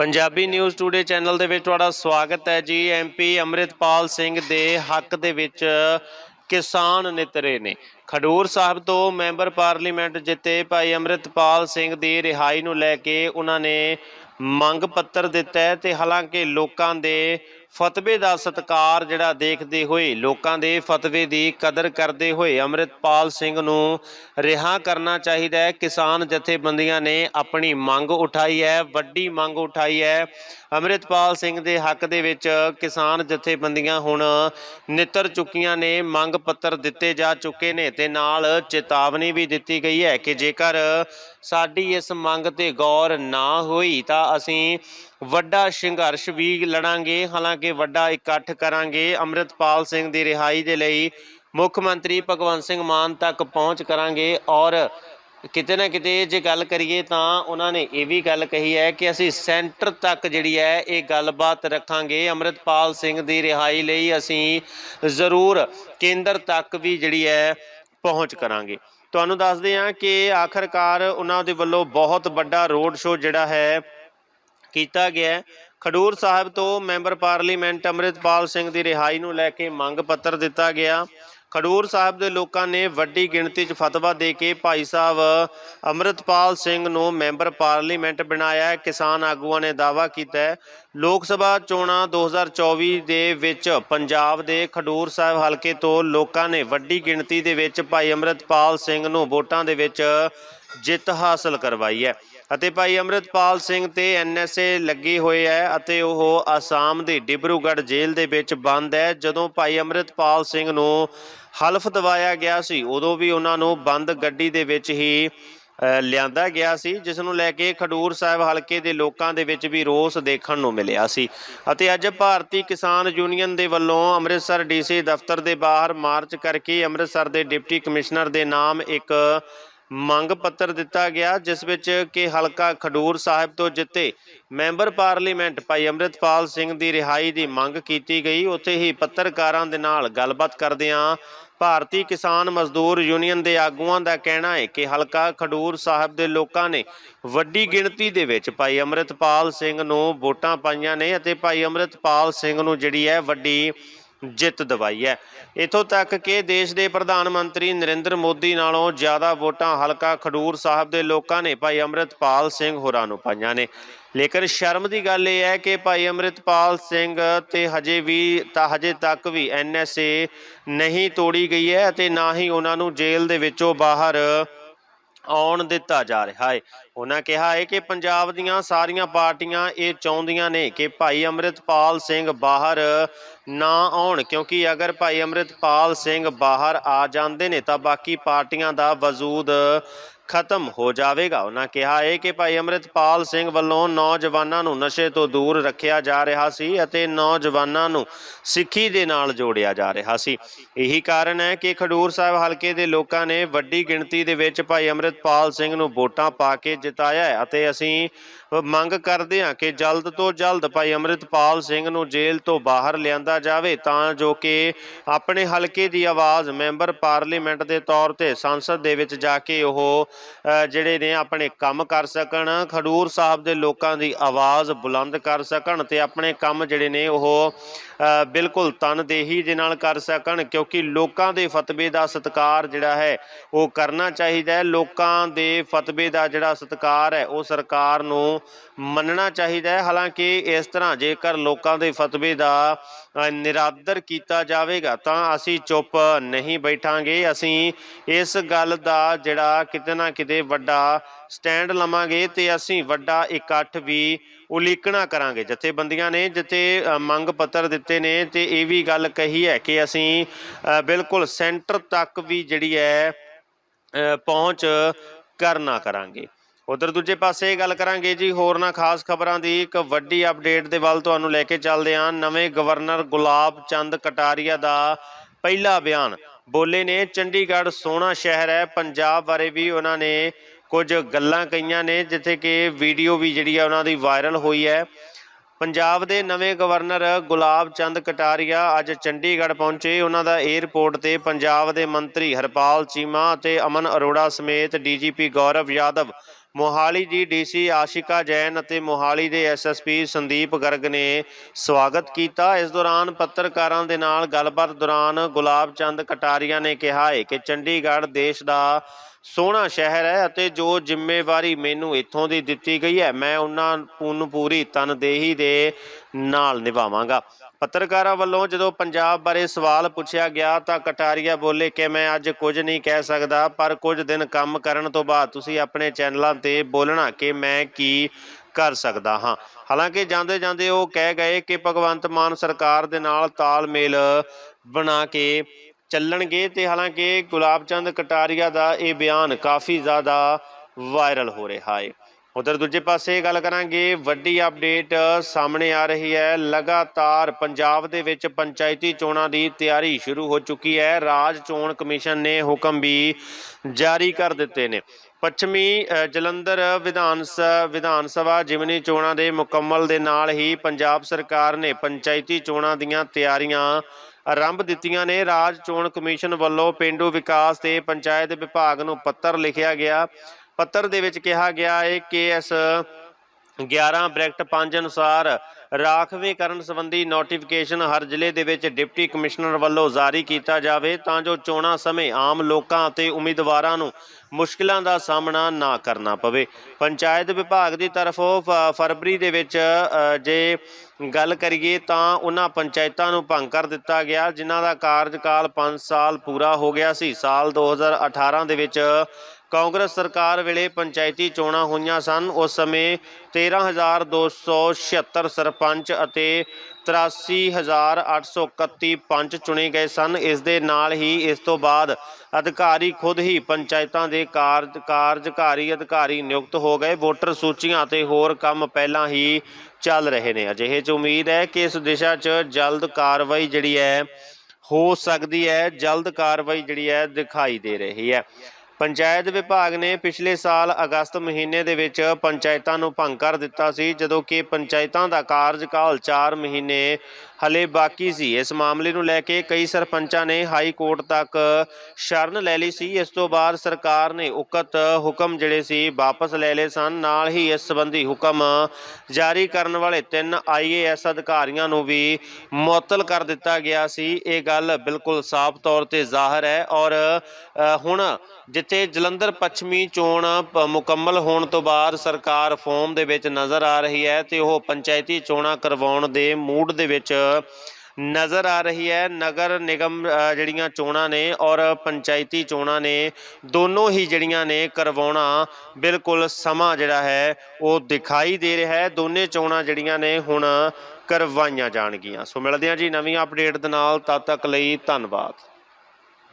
Punjabi news today channel ਦੇ ਵਿੱਚ ਤੁਹਾਡਾ ਸਵਾਗਤ ਹੈ ਜੀ। ਐਮਪੀ ਅੰਮ੍ਰਿਤਪਾਲ ਸਿੰਘ ਦੇ ਹੱਕ ਦੇ ਵਿੱਚ ਕਿਸਾਨ ਨਿਤਰੇ ਨੇ। ਖਡੂਰ ਸਾਹਿਬ ਤੋਂ ਮੈਂਬਰ ਪਾਰਲੀਮੈਂਟ ਜਿੱਤੇ ਭਾਈ ਅੰਮ੍ਰਿਤਪਾਲ ਸਿੰਘ ਦੀ ਰਿਹਾਈ ਨੂੰ ਲੈ ਕੇ ਉਹਨਾਂ ਨੇ ਮੰਗ ਪੱਤਰ ਦਿੱਤਾ ਹੈ ਤੇ ਹਾਲਾਂਕਿ ਲੋਕਾਂ ਦੇ ਫਤਵੇ ਦਾ ਸਤਿਕਾਰ ਜਿਹੜਾ ਦੇਖਦੇ ਹੋਏ ਲੋਕਾਂ ਦੇ ਫਤਵੇ ਦੀ ਕਦਰ ਕਰਦੇ ਹੋਏ ਅੰਮ੍ਰਿਤਪਾਲ ਸਿੰਘ ਨੂੰ ਰਿਹਾ ਕਰਨਾ ਚਾਹੀਦਾ ਹੈ। ਕਿਸਾਨ ਜਥੇਬੰਦੀਆਂ ਨੇ ਆਪਣੀ ਮੰਗ ਉਠਾਈ ਹੈ, ਵੱਡੀ ਮੰਗ ਉਠਾਈ ਹੈ। ਅੰਮ੍ਰਿਤਪਾਲ ਸਿੰਘ ਦੇ ਹੱਕ ਦੇ ਵਿੱਚ ਕਿਸਾਨ ਜਥੇਬੰਦੀਆਂ ਹੁਣ ਨਿੱਤਰ ਚੁੱਕੀਆਂ ਨੇ, ਮੰਗ ਪੱਤਰ ਦਿੱਤੇ ਜਾ ਚੁੱਕੇ ਨੇ ਤੇ ਨਾਲ ਚੇਤਾਵਨੀ ਵੀ ਦਿੱਤੀ ਗਈ ਹੈ ਕਿ ਜੇਕਰ ਸਾਡੀ ਇਸ ਮੰਗ ਤੇ ਗੌਰ ਨਾ ਹੋਈ ਤਾਂ ਅਸੀਂ ਵੱਡਾ ਸੰਘਰਸ਼ ਵੀ ਲੜਾਂਗੇ, ਹਾਲਾਂਕਿ ਵੱਡਾ ਇਕੱਠ ਕਰਾਂਗੇ। ਅੰਮ੍ਰਿਤਪਾਲ ਸਿੰਘ ਦੀ ਰਿਹਾਈ ਦੇ ਲਈ ਮੁੱਖ ਮੰਤਰੀ ਭਗਵੰਤ ਸਿੰਘ ਮਾਨ ਤੱਕ ਪਹੁੰਚ ਕਰਾਂਗੇ ਔਰ ਕਿਤੇ ਨਾ ਕਿਤੇ ਜੇ ਗੱਲ ਕਰੀਏ ਤਾਂ ਉਹਨਾਂ ਨੇ ਇਹ ਵੀ ਗੱਲ ਕਹੀ ਹੈ ਕਿ ਅਸੀਂ ਸੈਂਟਰ ਤੱਕ ਜਿਹੜੀ ਹੈ ਇਹ ਗੱਲਬਾਤ ਰੱਖਾਂਗੇ। ਅੰਮ੍ਰਿਤਪਾਲ ਸਿੰਘ ਦੀ ਰਿਹਾਈ ਲਈ ਅਸੀਂ ਜ਼ਰੂਰ ਕੇਂਦਰ ਤੱਕ ਵੀ ਜਿਹੜੀ ਹੈ ਪਹੁੰਚ ਕਰਾਂਗੇ। ਤੁਹਾਨੂੰ ਦੱਸਦੇ ਹਾਂ ਕਿ ਆਖਰਕਾਰ ਉਹਨਾਂ ਦੇ ਵੱਲੋਂ ਬਹੁਤ ਵੱਡਾ ਰੋਡ ਸ਼ੋਅ ਜਿਹੜਾ ਹੈ ਕੀਤਾ ਗਿਆ ਖਡੂਰ ਸਾਹਿਬ ਤੋਂ ਮੈਂਬਰ ਪਾਰਲੀਮੈਂਟ ਅੰਮ੍ਰਿਤਪਾਲ ਸਿੰਘ ਦੀ ਰਿਹਾਈ ਨੂੰ ਲੈ ਕੇ ਮੰਗ ਪੱਤਰ ਦਿੱਤਾ ਗਿਆ। ਖਡੂਰ ਸਾਹਿਬ ਦੇ ਲੋਕਾਂ ਨੇ ਵੱਡੀ ਗਿਣਤੀ 'ਚ ਫਤਵਾ ਦੇ ਕੇ ਭਾਈ ਸਾਹਿਬ ਅੰਮ੍ਰਿਤਪਾਲ ਸਿੰਘ ਨੂੰ ਮੈਂਬਰ ਪਾਰਲੀਮੈਂਟ ਬਣਾਇਆ ਕਿਸਾਨ ਆਗੂਆਂ ਨੇ ਦਾਅਵਾ ਕੀਤਾ ਲੋਕ ਸਭਾ ਚੋਣਾਂ 2024 ਦੇ ਵਿੱਚ ਪੰਜਾਬ ਦੇ ਖਡੂਰ ਸਾਹਿਬ ਹਲਕੇ ਤੋਂ ਲੋਕਾਂ ਨੇ ਵੱਡੀ ਗਿਣਤੀ ਦੇ ਵਿੱਚ ਭਾਈ ਅੰਮ੍ਰਿਤਪਾਲ ਸਿੰਘ ਨੂੰ ਵੋਟਾਂ ਦੇ ਵਿੱਚ ਜਿੱਤ ਹਾਸਲ ਕਰਵਾਈ ਹੈ। ਅਤੇ ਭਾਈ ਅੰਮ੍ਰਿਤਪਾਲ ਸਿੰਘ ਤੇ ਐਨਐਸਏ ਲੱਗੀ ਹੋਈ ਹੈ ਅਤੇ ਉਹ ਆਸਾਮ ਦੀ ਡਿਬਰੂਗੜ੍ਹ ਜੇਲ੍ਹ ਦੇ ਵਿੱਚ ਬੰਦ ਹੈ। ਜਦੋਂ ਭਾਈ ਅੰਮ੍ਰਿਤਪਾਲ ਸਿੰਘ ਨੂੰ ਹਲਫ ਦਵਾਇਆ ਗਿਆ ਸੀ, ਉਦੋਂ ਵੀ ਉਹਨਾਂ ਨੂੰ ਬੰਦ ਗੱਡੀ ਦੇ ਵਿੱਚ ਹੀ ਲਿਆਂਦਾ ਗਿਆ ਸੀ, ਜਿਸ ਨੂੰ ਲੈ ਕੇ ਖਡੂਰ ਸਾਹਿਬ ਹਲਕੇ ਦੇ ਲੋਕਾਂ ਦੇ ਵਿੱਚ ਵੀ ਰੋਸ ਦੇਖਣ ਨੂੰ ਮਿਲਿਆ ਸੀ। ਅਤੇ ਅੱਜ ਭਾਰਤੀ ਕਿਸਾਨ ਯੂਨੀਅਨ ਦੇ ਵੱਲੋਂ ਅੰਮ੍ਰਿਤਸਰ ਡੀਸੀ ਦਫ਼ਤਰ ਦੇ ਬਾਹਰ ਮਾਰਚ ਕਰਕੇ ਅੰਮ੍ਰਿਤਸਰ ਦੇ ਡਿਪਟੀ ਕਮਿਸ਼ਨਰ ਦੇ ਨਾਮ ਇੱਕ ਮੰਗ ਪੱਤਰ ਦਿੱਤਾ ਗਿਆ, ਜਿਸ ਵਿੱਚ ਕਿ ਹਲਕਾ ਖਡੂਰ ਸਾਹਿਬ ਤੋਂ ਜਿੱਤੇ ਮੈਂਬਰ ਪਾਰਲੀਮੈਂਟ ਭਾਈ ਅੰਮ੍ਰਿਤਪਾਲ ਸਿੰਘ ਦੀ ਰਿਹਾਈ ਦੀ ਮੰਗ ਕੀਤੀ ਗਈ। ਉੱਥੇ ਹੀ ਪੱਤਰਕਾਰਾਂ ਦੇ ਨਾਲ ਗੱਲਬਾਤ ਕਰਦਿਆਂ ਭਾਰਤੀ ਕਿਸਾਨ ਮਜ਼ਦੂਰ ਯੂਨੀਅਨ ਦੇ ਆਗੂਆਂ ਦਾ ਕਹਿਣਾ ਹੈ ਕਿ ਹਲਕਾ ਖਡੂਰ ਸਾਹਿਬ ਦੇ ਲੋਕਾਂ ਨੇ ਵੱਡੀ ਗਿਣਤੀ ਦੇ ਵਿੱਚ ਭਾਈ ਅੰਮ੍ਰਿਤਪਾਲ ਸਿੰਘ ਨੂੰ ਵੋਟਾਂ ਪਾਈਆਂ ਨੇ ਅਤੇ ਭਾਈ ਅੰਮ੍ਰਿਤਪਾਲ ਸਿੰਘ ਨੂੰ ਜਿਹੜੀ ਹੈ ਵੱਡੀ ਜਿੱਤ ਦਵਾਈ ਹੈ। ਇਥੋਂ ਤੱਕ ਕਿ ਦੇਸ਼ ਦੇ ਪ੍ਰਧਾਨ ਮੰਤਰੀ ਨਰਿੰਦਰ ਮੋਦੀ ਨਾਲੋਂ ਜ਼ਿਆਦਾ ਵੋਟਾਂ ਹਲਕਾ ਖਡੂਰ ਸਾਹਿਬ ਦੇ ਲੋਕਾਂ ਨੇ ਭਾਈ ਅੰਮ੍ਰਿਤਪਾਲ ਸਿੰਘ ਹੋਰਾਂ ਨੂੰ ਪਾਈਆਂ ਨੇ। ਲੇਕਿਨ ਸ਼ਰਮ ਦੀ ਗੱਲ ਇਹ ਹੈ ਕਿ ਭਾਈ ਅੰਮ੍ਰਿਤਪਾਲ ਸਿੰਘ ਤੇ ਹਜੇ ਵੀ ਤਾਂ ਹਜੇ ਤੱਕ ਵੀ ਐਨਐਸਏ ਨਹੀਂ ਤੋੜੀ ਗਈ ਹੈ ਅਤੇ ਨਾ ਹੀ ਉਹਨਾਂ ਨੂੰ ਜੇਲ੍ਹ ਦੇ ਵਿੱਚੋਂ ਬਾਹਰ ਆਉਣ ਦਿੱਤਾ ਜਾ ਰਿਹਾ ਹੈ। ਉਹਨਾਂ ਕਿਹਾ ਹੈ ਕਿ ਪੰਜਾਬ ਦੀਆਂ ਸਾਰੀਆਂ ਪਾਰਟੀਆਂ ਇਹ ਚਾਹੁੰਦੀਆਂ ਨੇ ਕਿ ਭਾਈ ਅੰਮ੍ਰਿਤਪਾਲ ਸਿੰਘ ਬਾਹਰ ਨਾ ਆਉਣ, ਕਿਉਂਕਿ ਅਗਰ ਭਾਈ ਅੰਮ੍ਰਿਤਪਾਲ ਸਿੰਘ ਬਾਹਰ ਆ ਜਾਂਦੇ ਨੇ ਤਾਂ ਬਾਕੀ ਪਾਰਟੀਆਂ ਦਾ ਵਜੂਦ ਖਤਮ ਹੋ ਜਾਵੇਗਾ। ਉਹਨਾਂ ਕਿਹਾ ਹੈ ਕਿ ਭਾਈ ਅੰਮ੍ਰਿਤਪਾਲ ਸਿੰਘ ਵੱਲੋਂ ਨੌਜਵਾਨਾਂ ਨੂੰ ਨਸ਼ੇ ਤੋਂ ਦੂਰ ਰੱਖਿਆ ਜਾ ਰਿਹਾ ਸੀ ਅਤੇ ਨੌਜਵਾਨਾਂ ਨੂੰ ਸਿੱਖੀ ਦੇ ਨਾਲ ਜੋੜਿਆ ਜਾ ਰਿਹਾ ਸੀ। ਇਹੀ ਕਾਰਨ ਹੈ ਕਿ ਖਡੂਰ ਸਾਹਿਬ ਹਲਕੇ ਦੇ ਲੋਕਾਂ ਨੇ ਵੱਡੀ ਗਿਣਤੀ ਦੇ ਵਿੱਚ ਭਾਈ ਅੰਮ੍ਰਿਤਪਾਲ ਸਿੰਘ ਨੂੰ ਵੋਟਾਂ ਪਾ ਕੇ ਜਿਤਾਇਆ ਹੈ ਅਤੇ ਅਸੀਂ ਮੰਗ ਕਰਦੇ ਹਾਂ ਕਿ ਜਲਦ ਤੋਂ ਜਲਦ ਭਾਈ ਅੰਮ੍ਰਿਤਪਾਲ ਸਿੰਘ ਨੂੰ ਜੇਲ੍ਹ ਤੋਂ ਬਾਹਰ ਲਿਆਂਦਾ ਜਾਵੇ ਤਾਂ ਜੋ ਕਿ ਆਪਣੇ ਹਲਕੇ ਦੀ ਆਵਾਜ਼ ਮੈਂਬਰ ਪਾਰਲੀਮੈਂਟ ਦੇ ਤੌਰ ਤੇ ਸੰਸਦ ਦੇ ਵਿੱਚ ਜਾ ਕੇ ਉਹ ਜਿਹੜੇ ਨੇ ਆਪਣੇ ਕੰਮ ਕਰ ਸਕਣ ਖਡੂਰ ਸਾਹਿਬ ਦੇ ਲੋਕਾਂ ਦੀ ਆਵਾਜ਼ ਬੁਲੰਦ ਕਰ ਸਕਣ ਤੇ ਆਪਣੇ ਕੰਮ ਜਿਹੜੇ ਨੇ ਉਹ ਅ, ਬਿਲਕੁਲ ਤਨਦੇਹੀ ਦੇ ਨਾਲ ਕਰ ਸਕਣ ਕਿਉਂਕਿ ਲੋਕਾਂ ਦੇ ਫਤਵੇ ਦਾ ਸਤਿਕਾਰ ਜਿਹੜਾ ਹੈ ਉਹ ਕਰਨਾ ਚਾਹੀਦਾ ਹੈ। ਲੋਕਾਂ ਦੇ ਫਤਵੇ ਦਾ ਜਿਹੜਾ ਸਤਿਕਾਰ ਹੈ ਉਹ ਸਰਕਾਰ ਨੂੰ ਮੰਨਣਾ ਚਾਹੀਦਾ ਹੈ। ਹਾਲਾਂਕਿ ਇਸ ਤਰ੍ਹਾਂ ਜੇਕਰ ਲੋਕਾਂ ਦੇ ਫਤਵੇ ਦਾ ਨਿਰਾਦਰ ਕੀਤਾ ਜਾਵੇਗਾ ਤਾਂ ਅਸੀਂ ਚੁੱਪ ਨਹੀਂ ਬੈਠਾਂਗੇ। ਅਸੀਂ ਇਸ ਗੱਲ ਦਾ ਜਿਹੜਾ ਕਿਤੇ ਨਾ ਕਿਤੇ ਵੱਡਾ ਸਟੈਂਡ ਲਵਾਂਗੇ ਤੇ ਅਸੀਂ ਵੱਡਾ ਇਕੱਠ ਵੀ ਉਲੀਕਣਾ ਕਰਾਂਗੇ। ਜਥੇਬੰਦੀਆਂ ਨੇ ਜਿੱਥੇ ਮੰਗ ਪੱਤਰ ਦਿੱਤੇ ਨੇ ਤੇ ਇਹ ਵੀ ਗੱਲ ਕਹੀ ਹੈ ਕਿ ਅਸੀਂ ਬਿਲਕੁਲ ਸੈਂਟਰ ਤੱਕ ਵੀ ਜਿਹੜੀ ਹੈ ਪਹੁੰਚ ਕਰਨਾ ਕਰਾਂਗੇ। ਉਧਰ ਦੂਜੇ ਪਾਸੇ ਗੱਲ ਕਰਾਂਗੇ ਜੀ ਹੋਰਨਾਂ ਖਾਸ ਖਬਰਾਂ ਦੀ, ਇੱਕ ਵੱਡੀ ਅਪਡੇਟ ਦੇ ਵੱਲ ਤੁਹਾਨੂੰ ਲੈ ਕੇ ਚੱਲਦੇ ਹਾਂ। ਨਵੇਂ ਗਵਰਨਰ ਗੁਲਾਬ ਚੰਦ ਕਟਾਰੀਆ ਦਾ ਪਹਿਲਾ ਬਿਆਨ। ਬੋਲੇ ਨੇ, ਚੰਡੀਗੜ੍ਹ ਸੋਹਣਾ ਸ਼ਹਿਰ ਹੈ, ਪੰਜਾਬ ਬਾਰੇ ਵੀ ਉਹਨਾਂ ਨੇ ਕੁਝ ਗੱਲਾਂ ਕਹੀਆਂ ਨੇ, ਜਿੱਥੇ ਕਿ ਵੀਡੀਓ ਵੀ ਜਿਹੜੀ ਆ ਉਹਨਾਂ ਦੀ ਵਾਇਰਲ ਹੋਈ ਹੈ। ਪੰਜਾਬ ਦੇ ਨਵੇਂ ਗਵਰਨਰ ਗੁਲਾਬ ਚੰਦ ਕਟਾਰੀਆ ਅੱਜ ਚੰਡੀਗੜ੍ਹ ਪਹੁੰਚੇ। ਉਹਨਾਂ ਦਾ 에ਅਰਪੋਰਟ ਤੇ ਪੰਜਾਬ ਦੇ ਮੰਤਰੀ ਹਰਪਾਲ ਚੀਮਾ ਅਤੇ ਅਮਨ ਅਰੋੜਾ ਸਮੇਤ ਡੀਜੀਪੀ ਗੌਰਵ ਯਾਦਵ ਮੋਹਾਲੀ ਦੀ ਡੀਸੀ ਆਸ਼ਿਕਾ ਜੈਨ ਅਤੇ ਮੋਹਾਲੀ ਦੇ ਐਸਐਸਪੀ ਸੰਦੀਪ ਗਰਗ ਨੇ ਸਵਾਗਤ ਕੀਤਾ। ਇਸ ਦੌਰਾਨ ਪੱਤਰਕਾਰਾਂ ਦੇ ਨਾਲ ਗੱਲਬਾਤ ਦੌਰਾਨ ਗੁਲਾਬ ਚੰਦ ਕਟਾਰੀਆ ਨੇ ਕਿਹਾ ਹੈ ਕਿ ਚੰਡੀਗੜ੍ਹ ਦੇਸ਼ ਦਾ ਸੋਹਣਾ ਸ਼ਹਿਰ ਹੈ ਅਤੇ ਜੋ ਜ਼ਿੰਮੇਵਾਰੀ ਮੈਨੂੰ ਇੱਥੋਂ ਦੀ ਦਿੱਤੀ ਗਈ ਹੈ, ਮੈਂ ਉਹਨਾਂ ਨੂੰ ਪੂਰੀ ਤਨਦੇਹੀ ਦੇ ਨਾਲ ਨਿਭਾਵਾਂਗਾ। ਪੱਤਰਕਾਰਾਂ ਵੱਲੋਂ ਜਦੋਂ ਪੰਜਾਬ ਬਾਰੇ ਸਵਾਲ ਪੁੱਛਿਆ ਗਿਆ ਤਾਂ ਕਟਾਰੀਆ ਬੋਲੇ ਕਿ ਮੈਂ ਅੱਜ ਕੁਝ ਨਹੀਂ ਕਹਿ ਸਕਦਾ, ਪਰ ਕੁਝ ਦਿਨ ਕੰਮ ਕਰਨ ਤੋਂ ਬਾਅਦ ਤੁਸੀਂ ਆਪਣੇ ਚੈਨਲਾਂ ਤੇ ਬੋਲਣਾ ਕਿ ਮੈਂ ਕੀ ਕਰ ਸਕਦਾ ਹਾਂ। ਹਾਲਾਂਕਿ ਜਾਂਦੇ ਜਾਂਦੇ ਉਹ ਕਹਿ ਗਏ ਕਿ ਭਗਵੰਤ ਮਾਨ ਸਰਕਾਰ ਦੇ ਨਾਲ ਤਾਲਮੇਲ ਬਣਾ ਕੇ ਚੱਲਣਗੇ ਤੇ ਹਾਲਾਂਕਿ ਗੁਲਾਬ ਚੰਦ ਕਟਾਰੀਆ ਦਾ ਇਹ ਬਿਆਨ ਕਾਫੀ ਜ਼ਿਆਦਾ ਵਾਇਰਲ ਹੋ ਰਿਹਾ ਹੈ। ਉਧਰ ਦੂਜੇ ਪਾਸੇ ਗੱਲ ਕਰਾਂਗੇ, ਵੱਡੀ ਅਪਡੇਟ ਸਾਹਮਣੇ ਆ ਰਹੀ ਹੈ। ਲਗਾਤਾਰ ਪੰਜਾਬ ਦੇ ਵਿੱਚ ਪੰਚਾਇਤੀ ਚੋਣਾਂ ਦੀ ਤਿਆਰੀ ਸ਼ੁਰੂ ਹੋ ਚੁੱਕੀ ਹੈ। ਰਾਜ ਚੋਣ ਕਮਿਸ਼ਨ ਨੇ ਹੁਕਮ ਵੀ ਜਾਰੀ ਕਰ ਦਿੱਤੇ ਨੇ। ਪੱਛਮੀ ਜਲੰਧਰ ਵਿਧਾਨ ਸ, ਵਿਧਾਨ ਸਭਾ ਜਿਮਨੀ ਚੋਣਾਂ ਦੇ ਮੁਕੰਮਲ ਦੇ ਨਾਲ ਹੀ ਪੰਜਾਬ ਸਰਕਾਰ ਨੇ ਪੰਚਾਇਤੀ ਚੋਣਾਂ ਦੀਆਂ ਤਿਆਰੀਆਂ ਆਰੰਭ ਦਿੱਤੀਆਂ ਨੇ। ਰਾਜ ਚੋਣ ਕਮਿਸ਼ਨ ਵੱਲੋਂ ਪਿੰਡੂ ਵਿਕਾਸ ਤੇ ਪੰਚਾਇਤ ਵਿਭਾਗ ਨੂੰ ਪੱਤਰ ਲਿਖਿਆ ਗਿਆ। ਪੱਤਰ ਦੇ ਵਿੱਚ ਕਿਹਾ ਗਿਆ ਹੈ ਕਿ ਇਸ 11 ਬ੍ਰੈਕਟ 5 ਅਨੁਸਾਰ ਰਾਖਵੇਂਕਰਨ ਸੰਬੰਧੀ ਨੋਟੀਫਿਕੇਸ਼ਨ ਹਰ ਜ਼ਿਲ੍ਹੇ ਦੇ ਵਿੱਚ ਡਿਪਟੀ ਕਮਿਸ਼ਨਰ ਵੱਲੋਂ ਜਾਰੀ ਕੀਤਾ ਜਾਵੇ ਤਾਂ ਜੋ ਚੋਣਾਂ ਸਮੇਂ ਆਮ ਲੋਕਾਂ ਅਤੇ ਉਮੀਦਵਾਰਾਂ ਨੂੰ ਮੁਸ਼ਕਲਾਂ ਦਾ ਸਾਹਮਣਾ ਨਾ ਕਰਨਾ ਪਵੇ। ਪੰਚਾਇਤ ਵਿਭਾਗ ਦੀ ਤਰਫੋਂ ਫ- ਫਰਵਰੀ ਦੇ ਵਿੱਚ ਜੇ ਗੱਲ ਕਰੀਏ ਤਾਂ ਉਹਨਾਂ ਪੰਚਾਇਤਾਂ ਨੂੰ ਭੰਗ ਕਰ ਦਿੱਤਾ ਗਿਆ, ਜਿਨ੍ਹਾਂ ਦਾ ਕਾਰਜਕਾਲ 5 ਸਾਲ ਪੂਰਾ ਹੋ ਗਿਆ ਸੀ। ਸਾਲ 2018 ਦੇ ਵਿੱਚ ਕਾਂਗਰਸ ਸਰਕਾਰ ਵੇਲੇ ਪੰਚਾਇਤੀ ਚੋਣਾਂ ਹੋਈਆਂ ਸਨ। ਉਸ ਸਮੇਂ 13276 ਸਰਪੰਚ ਅਤੇ 83831 ਪੰਚ ਚੁਣੇ ਗਏ ਸਨ। ਇਸ ਦੇ ਨਾਲ ਹੀ ਇਸ ਤੋਂ ਬਾਅਦ ਅਧਿਕਾਰੀ ਖੁਦ ਹੀ ਪੰਚਾਇਤਾਂ ਦੇ ਕਾਰਜ, ਕਾਰਜਕਾਰੀ ਅਧਿਕਾਰੀ ਨਿਯੁਕਤ ਹੋ ਗਏ। ਵੋਟਰ ਸੂਚੀਆਂ ਅਤੇ ਹੋਰ ਕੰਮ ਪਹਿਲਾਂ ਹੀ ਚੱਲ ਰਹੇ ਨੇ। ਅਜਿਹੇ ਚ ਉਮੀਦ ਹੈ ਕਿ ਇਸ ਦਿਸ਼ਾ 'ਚ ਜਲਦ ਕਾਰਵਾਈ ਜਿਹੜੀ ਹੈ, ਹੋ ਸਕਦੀ ਹੈ, ਜਲਦ ਕਾਰਵਾਈ ਜਿਹੜੀ ਹੈ, ਦਿਖਾਈ ਦੇ ਰਹੀ ਹੈ। ਪੰਚਾਇਤ ਵਿਭਾਗ ਨੇ ਪਿਛਲੇ ਸਾਲ ਅਗਸਤ ਮਹੀਨੇ ਦੇ ਵਿੱਚ ਪੰਚਾਇਤਾਂ ਨੂੰ ਭੰਗ ਕਰ ਦਿੱਤਾ ਸੀ, ਜਦੋਂ ਕਿ ਪੰਚਾਇਤਾਂ ਦਾ ਕਾਰਜਕਾਲ 4 ਮਹੀਨੇ ਹਲੇ ਬਾਕੀ ਸੀ। ਇਸ ਮਾਮਲੇ ਨੂੰ ਲੈ ਕੇ ਕਈ ਸਰਪੰਚਾਂ ਨੇ ਹਾਈ ਕੋਰਟ ਤੱਕ ਸ਼ਰਨ ਲੈ ਲਈ ਸੀ। ਇਸ ਤੋਂ ਬਾਅਦ ਸਰਕਾਰ ਨੇ ਉਕਤ ਹੁਕਮ ਜਿਹੜੇ ਸੀ, ਵਾਪਸ ਲੈ ਲਏ ਸਨ। ਨਾਲ ਹੀ ਇਸ ਸੰਬੰਧੀ ਹੁਕਮ ਜਾਰੀ ਕਰਨ ਵਾਲੇ ਤਿੰਨ ਆਈਏਐਸ ਅਧਿਕਾਰੀਆਂ ਨੂੰ ਵੀ ਮੁਅੱਤਲ ਕਰ ਦਿੱਤਾ ਗਿਆ ਸੀ। ਇਹ ਗੱਲ ਬਿਲਕੁਲ ਸਾਫ਼ ਤੌਰ ਤੇ ਜ਼ਾਹਰ ਹੈ ਔਰ ਹੁਣ ਜਿੱਥੇ ਜਲੰਧਰ ਪੱਛਮੀ ਚੋਣ ਪ- ਮੁਕੰਮਲ ਹੋਣ ਤੋਂ ਬਾਅਦ ਸਰਕਾਰ ਫੋਮ ਦੇ ਵਿੱਚ ਨਜ਼ਰ ਆ ਰਹੀ ਹੈ ਤੇ ਉਹ ਪੰਚਾਇਤੀ ਚੋਣਾਂ ਕਰਵਾਉਣ ਦੇ ਮੂਡ ਦੇ ਵਿੱਚ ਨਜ਼ਰ ਆ ਰਹੀ ਹੈ। ਨਗਰ ਨਿਗਮ ਜਿਹੜੀਆਂ ਚੋਣਾਂ ਨੇ ਔਰ ਪੰਚਾਇਤੀ ਚੋਣਾਂ ਨੇ, ਦੋਨੋਂ ਹੀ ਜਿਹੜੀਆਂ ਨੇ ਕਰਵਾਉਣਾ ਬਿਲਕੁਲ ਸਮਾਂ ਜਿਹੜਾ ਹੈ ਉਹ ਦਿਖਾਈ ਦੇ ਰਿਹਾ ਹੈ। ਦੋਨੇ ਚੋਣਾਂ ਜਿਹੜੀਆਂ ਨੇ ਹੁਣ ਕਰਵਾਈਆਂ ਜਾਣਗੀਆਂ। ਸੋ ਮਿਲਦੇ ਹਾਂ ਜੀ ਨਵੀਂ ਅਪਡੇਟ ਦੇ ਨਾਲ। ਤਦ ਤੱਕ ਲਈ ਧੰਨਵਾਦ।